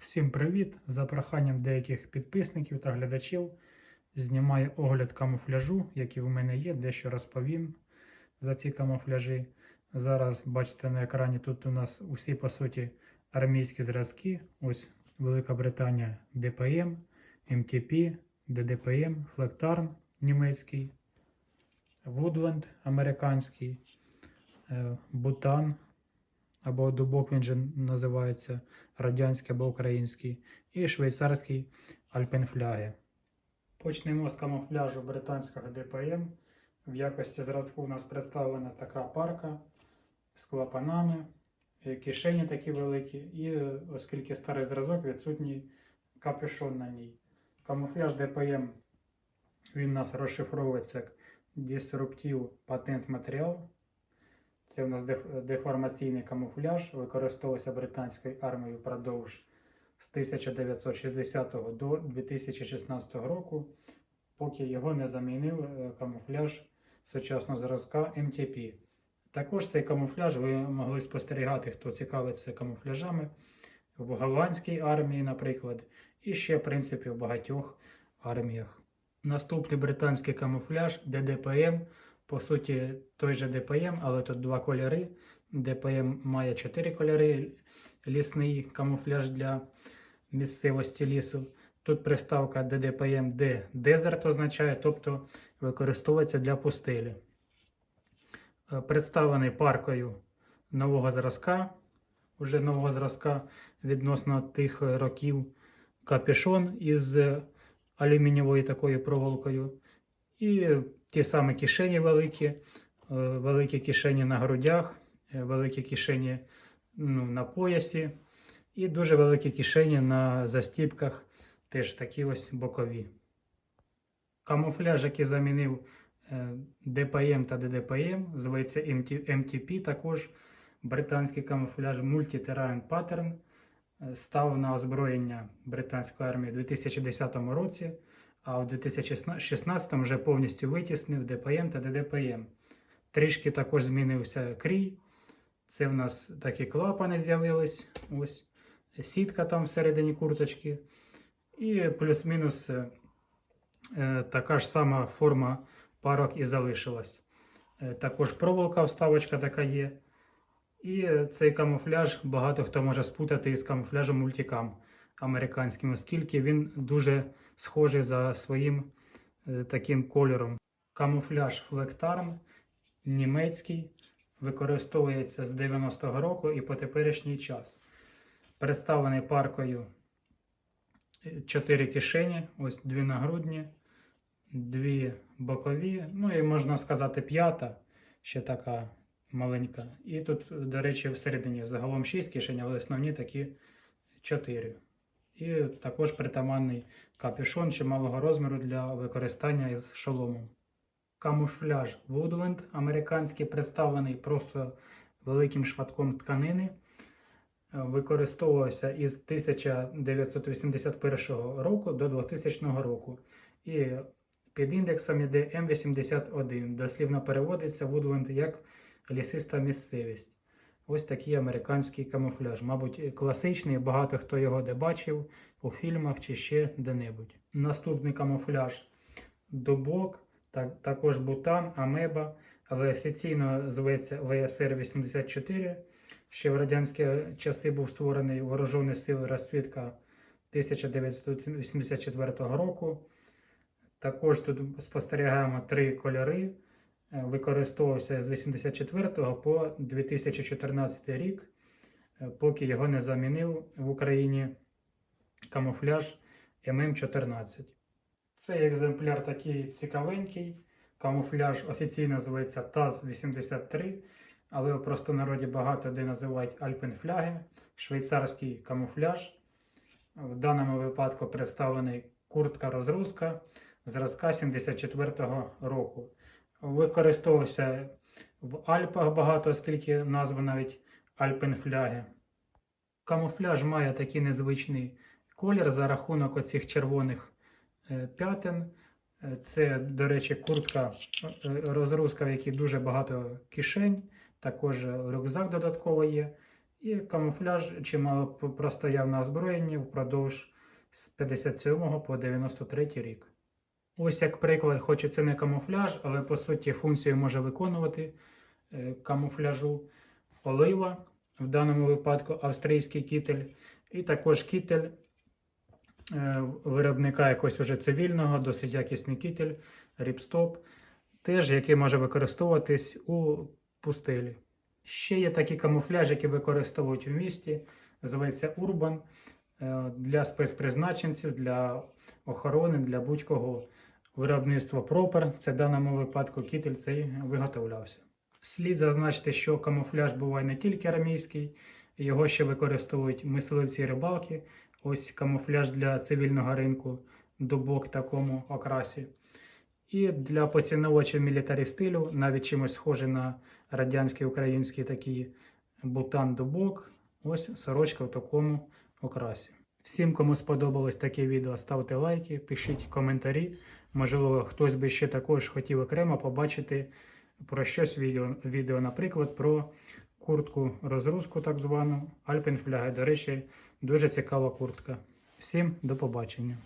Всім привіт! За проханням деяких підписників та глядачів знімаю огляд камуфляжу, який в мене є, дещо розповім за ці камуфляжі. Зараз бачите на екрані тут у нас усі по суті армійські зразки. Ось Велика Британія ДПМ, МТП, ДДПМ, Флектарм німецький, Вудленд американський, е, Бутан або дубок він же називається радянський або український, і швейцарський альпенфляги. Почнемо з камуфляжу британського ДПМ. В якості зразку у нас представлена така парка з клапанами, е, кишені такі великі, і е, оскільки старий зразок, відсутній капюшон на ній. Камуфляж ДПМ він у нас розшифровується як Disruptive Patent Material. Це у нас деформаційний камуфляж, використовувався британською армією впродовж з 1960 до 2016 року, поки його не замінив е, камуфляж сучасного зразка MTP. Також цей камуфляж ви могли спостерігати, хто цікавиться камуфляжами в голландській армії, наприклад, і ще, в принципі, в багатьох арміях. Наступний британський камуфляж ДДПМ. По суті, той же ДПМ, але тут два кольори. ДПМ має чотири кольори. Лісний камуфляж для місцевості лісу. Тут приставка DDPM D Desert означає, тобто використовується для пустелі. Е, Представлений паркою нового зразка, уже нового зразка відносно тих років капюшон із алюмінієвою такою проволокою. І ті самі кишені великі, е, великі кишені на грудях, е, великі кишені ну, на поясі, і дуже великі кишені на застіпках, теж такі ось бокові. Камуфляж, який замінив е, ДПМ та ДДПМ, зветься MTP, також британський камуфляж Multi-Terrain Pattern, став на озброєння британської армії у 2010 році а у 2016 вже повністю витіснив ДПМ та ДДПМ. Трішки також змінився крій. Це в нас такі клапани з'явились. Ось сітка там всередині курточки. І плюс-мінус е, е, така ж сама форма парок і залишилась. Е, також проволока вставочка така є. І е, цей камуфляж багато хто може спутати із камуфляжем мультикам американським, оскільки він дуже схожий за своїм е, таким кольором. Камуфляж Флектарм німецький використовується з 90-го року і по теперішній час. Представлений паркою 4 кишені, ось дві нагрудні, дві бокові, ну і можна сказати, п'ята, ще така маленька. І тут, до речі, всередині загалом 6 кишень, але основні такі 4. І також притаманний капюшон чималого розміру для використання із шоломом. Камуфляж Woodland американський представлений просто великим шматком тканини. Е, Використовувався із 1981 року до 2000 року. І під індексом іде М81. Дослівно переводиться Woodland як лісиста місцевість. Ось такий американський камуфляж. Мабуть, класичний, багато хто його де бачив у фільмах чи ще де-небудь. Наступний камуфляж дубок, так, також бутан, амеба, але офіційно зветься ВСР 84. Ще в радянські часи був створений Вооружені сили розсвідка 1984 року. Також тут спостерігаємо три кольори. Е, використовувався з 84 по 2014 рік, е, поки його не замінив в Україні камуфляж ММ14. Цей екземпляр такий цікавенький. Камуфляж офіційно зветься ТАЗ-83, але в простонароді багато де називають Альпенфляги, швейцарський камуфляж. В даному випадку представлений куртка-розгрузка зразка 74-го року використовувався в Альпах багато, оскільки назва навіть Альпенфляги. Камуфляж має такий незвичний колір за рахунок оцих червоних е, п'ятен. Е, Це, до речі, куртка е, розгрузка, в якій дуже багато кишень, також рюкзак додатково є. І камуфляж чимало простояв на озброєнні впродовж з 57 по 93 рік. Ось як приклад, хоч і це не камуфляж, але по суті функцію може виконувати е, камуфляжу олива, в даному випадку австрійський кітель, і також кітель е, виробника якогось уже цивільного, досить якісний кітель, ріпстоп, теж який може використовуватись у пустелі. Ще є такі камуфляжі, які використовують у місті, називається Urban е, для спецпризначенців, для охорони, для будь-кого. Виробництво Пропер, це в даному випадку кітель цей виготовлявся. Слід зазначити, що камуфляж буває не тільки армійський, його ще використовують мисливці і рибалки. Ось камуфляж для цивільного ринку, дубок такому окрасі. І для поціновувачів мілітарі стилю, навіть чимось схоже на радянський український такий бутан-дубок, ось сорочка в такому окрасі. Всім, кому сподобалось таке відео, ставте лайки, пишіть коментарі. Можливо, хтось би ще також хотів окремо побачити про щось відео, відео наприклад, про куртку розгрузку, так звану Альпенфляги. До речі, дуже цікава куртка. Всім до побачення.